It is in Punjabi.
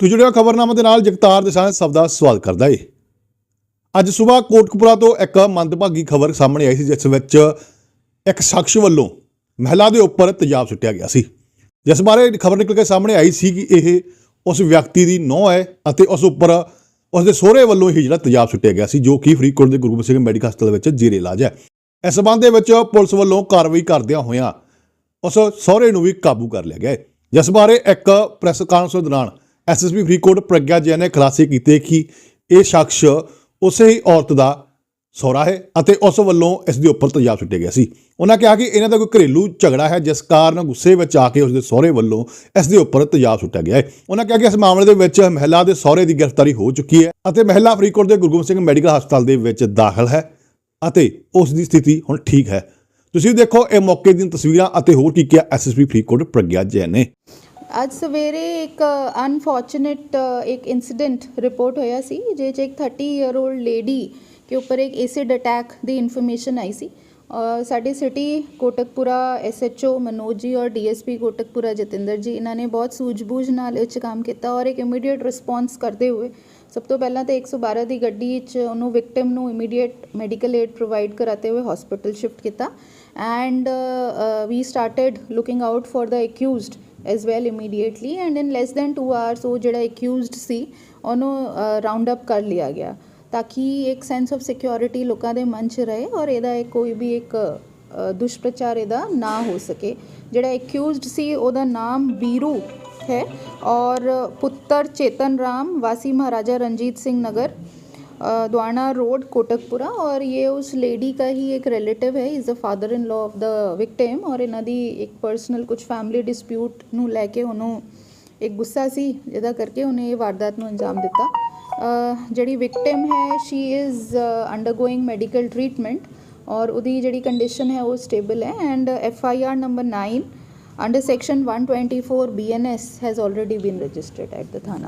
ਤੋ ਜੁੜਿਆ ਖਬਰਨਾਮਾ ਦੇ ਨਾਲ ਜਗਤਾਰ ਦੇ ਸਾਹ ਸਭ ਦਾ ਸਵਾਗਤ ਕਰਦਾ ਏ। ਅੱਜ ਸਵੇਰ ਕੋਟਕਪੁਰਾ ਤੋਂ ਇੱਕ ਮੰਦਭਾਗੀ ਖਬਰ ਸਾਹਮਣੇ ਆਈ ਸੀ, ਜਿਸ ਵਿੱਚ ਇੱਕ ਸ਼ਖਸ ਵੱਲੋਂ ਮਹਿਲਾ ਦੇ ਉੱਪਰ ਤੇਜ਼ਾਬ ਸੁੱਟਿਆ ਗਿਆ ਸੀ। ਜਿਸ ਬਾਰੇ ਖਬਰ ਨਿਕਲ ਕੇ ਸਾਹਮਣੇ ਆਈ ਸੀ ਕਿ ਇਹ ਉਸ ਵਿਅਕਤੀ ਦੀ ਨੌ ਹੈ ਅਤੇ ਉਸ ਉੱਪਰ ਉਸ ਦੇ ਸਹੁਰੇ ਵੱਲੋਂ ਹੀ ਜਿਹੜਾ ਤੇਜ਼ਾਬ ਸੁੱਟਿਆ ਗਿਆ ਸੀ, ਜੋ ਕਿ ਫਰੀਦਕੋਟ ਦੇ ਗੁਰੂ ਗੋਬਿੰਦ ਸਿੰਘ ਮੈਡੀਕਲ ਹਸਪਤਾਲ ਵਿੱਚ ਜ਼ੇਰੇ ਇਲਾਜ ਹੈ। ਇਸ ਸਬੰਧ ਦੇ ਵਿੱਚ ਪੁਲਿਸ ਵੱਲੋਂ ਕਾਰਵਾਈ ਕਰਦਿਆਂ ਹੋਇਆਂ ਉਸ ਸਹੁਰੇ ਨੂੰ ਵੀ ਕਾਬੂ ਕਰ ਲਿਆ ਗਿਆ ਹੈ ਜਿਸ ਬਾਰੇ ਇੱਕ ਪ੍ਰੈਸ ਕਾਨਫਰੰਸ ਦੌਰਾਨ ਐਸਐਸਪੀ ਫਰੀਦਕੋਟ ਪ੍ਰਗਿਆ ਜੈਨ ਨੇ ਖੁਲਾਸੇ ਕੀਤੇ ਕਿ ਇਹ ਸ਼ਖਸ ਉਸੇ ਹੀ ਔਰਤ ਦਾ ਸਹੁਰਾ ਹੈ ਅਤੇ ਉਸ ਵੱਲੋਂ ਇਸ ਦੇ ਉੱਪਰ ਤਜਾਬ ਸੁੱਟਿਆ ਗਿਆ ਸੀ। ਉਹਨਾਂ ਕਿਹਾ ਕਿ ਇਹਨਾਂ ਦਾ ਕੋਈ ਘਰੇਲੂ ਝਗੜਾ ਹੈ, ਜਿਸ ਕਾਰਨ ਗੁੱਸੇ ਵਿੱਚ ਆ ਕੇ ਉਸ ਦੇ ਸਹੁਰੇ ਵੱਲੋਂ ਇਸ ਦੇ ਉੱਪਰ ਤਜਾਬ ਸੁੱਟਿਆ ਗਿਆ ਹੈ। ਉਹਨਾਂ ਕਿਹਾ ਕਿ ਇਸ ਮਾਮਲੇ ਦੇ ਵਿੱਚ ਮਹਿਲਾ ਦੇ ਸਹੁਰੇ ਦੀ ਗ੍ਰਿਫਤਾਰੀ ਹੋ ਚੁੱਕੀ ਹੈ ਅਤੇ ਮਹਿਲਾ ਫਰੀਦਕੋਟ ਦੇ ਗੁਰੂ ਗੋਬਿੰਦ ਸਿੰਘ ਮੈਡੀਕਲ ਹਸਪਤਾਲ ਦੇ ਵਿੱਚ ਦਾਖਲ ਹੈ ਅਤੇ ਉਸ ਦੀ ਸਥਿਤੀ ਹੁਣ ਠੀਕ ਹੈ। ਤੁਸੀਂ ਦੇਖੋ ਇਹ ਮੌਕੇ ਦੀਆਂ ਤਸਵੀਰਾਂ ਅਤੇ ਹੋਰ ਕੀ ਕਿਹਾ ਐਸਐਸਪੀ ਫਰੀਦਕੋਟ ਪ੍ਰਗਿਆ ਜੈਨ ਨੇ। ਅੱਜ ਸਵੇਰੇ ਇੱਕ ਅਨਫੋਰਚੂਨੇਟ ਇੱਕ ਇਨਸੀਡੈਂਟ ਰਿਪੋਰਟ ਹੋਇਆ ਸੀ, ਜਿਹਦੇ 'ਚ ਇੱਕ 30 ਇਅਰ 올ਡ ਲੇਡੀ ਕੇ ਉੱਪਰ ਇੱਕ ਐਸਿਡ ਅਟੈਕ ਦੀ ਇਨਫੋਰਮੇਸ਼ਨ ਆਈ ਸੀ। ਸਾਡੇ ਸਿਟੀ ਕੋਟਕਪੁਰਾ ਐਸਐਚਓ ਮਨੋਜ ਜੀ ਔਰ ਡੀਐਸਪੀ ਕੋਟਕਪੁਰਾ ਜਤਿੰਦਰ ਜੀ, ਇਹਨਾਂ ਨੇ ਬਹੁਤ ਸੂਝਬੂਝ ਨਾਲ ਇਹ ਚ ਕੰਮ ਕੀਤਾ ਔਰ ਇੱਕ ਇਮੀਡੀਏਟ ਰਿਸਪੌਂਸ ਕਰਦੇ ਹੋਏ, ਸਭ ਤੋਂ ਪਹਿਲਾਂ ਤਾਂ 112 ਦੀ ਗੱਡੀ ਵਿੱਚ ਉਹਨੂੰ ਵਿਕਟਿਮ ਨੂੰ ਇਮੀਡੀਏਟ ਮੈਡੀਕਲ ਏਡ ਪ੍ਰੋਵਾਈਡ ਕਰਾਤੇ ਹੋਏ ਹਸਪੀਟਲ ਸ਼ਿਫਟ ਕੀਤਾ। And we started looking out for the accused as well immediately and in less than 2 hours ਉਹ ਜਿਹੜਾ ਅਕਿਊਜ਼ਡ ਸੀ ਉਹਨੂੰ ਰਾਉਂਡ ਅਪ ਕਰ ਲਿਆ ਗਿਆ ਤਾਂ ਕਿ ਇੱਕ ਸੈਂਸ ਆਫ ਸਿਕਿਉਰਿਟੀ ਲੋਕਾਂ ਦੇ ਮਨ 'ਚ ਰਹੇ ਔਰ ਇਹਦਾ ਕੋਈ ਵੀ ਇੱਕ ਦੁਸ਼ਪ੍ਰਚਾਰ ਇਹਦਾ ਨਾ ਹੋ ਸਕੇ ਜਿਹੜਾ ਅਕਿਊਜ਼ਡ ਸੀ ਉਹਦਾ ਨਾਮ ਬੀਰੂ ਹੈ ਔਰ ਪੁੱਤਰ ਚੇਤਨ ਰਾਮ ਵਾਸੀ ਮਹਾਰਾਜਾ ਰਣਜੀਤ ਸਿੰਘ ਨਗਰ अ, द्वाना रोड कोटकपुरा और ये उस लेडी का ही एक रिलेटिव है is the father in law of the victim ਔਰ ਇਹਨਾਂ ਦੀ ਇੱਕ ਪਰਸਨਲ ਕੁਝ ਫੈਮਿਲੀ ਡਿਸਪਿਊਟ ਨੂੰ ਲੈ ਕੇ ਉਹਨੂੰ ਇੱਕ ਗੁੱਸਾ ਸੀ ਜਿਹਦਾ ਕਰਕੇ ਉਹਨੇ ਇਹ ਵਾਰਦਾਤ ਨੂੰ ਅੰਜਾਮ ਦਿੱਤਾ ਅ, ਜਿਹੜੀ ਵਿਕਟਿਮ ਹੈ she is undergoing medical treatment ਔਰ ਉਹਦੀ ਜਿਹੜੀ ਕੰਡੀਸ਼ਨ ਹੈ ਉਹ ਸਟੇਬਲ ਹੈ and F I R number 9 under section 124 bns has already been registered at the thana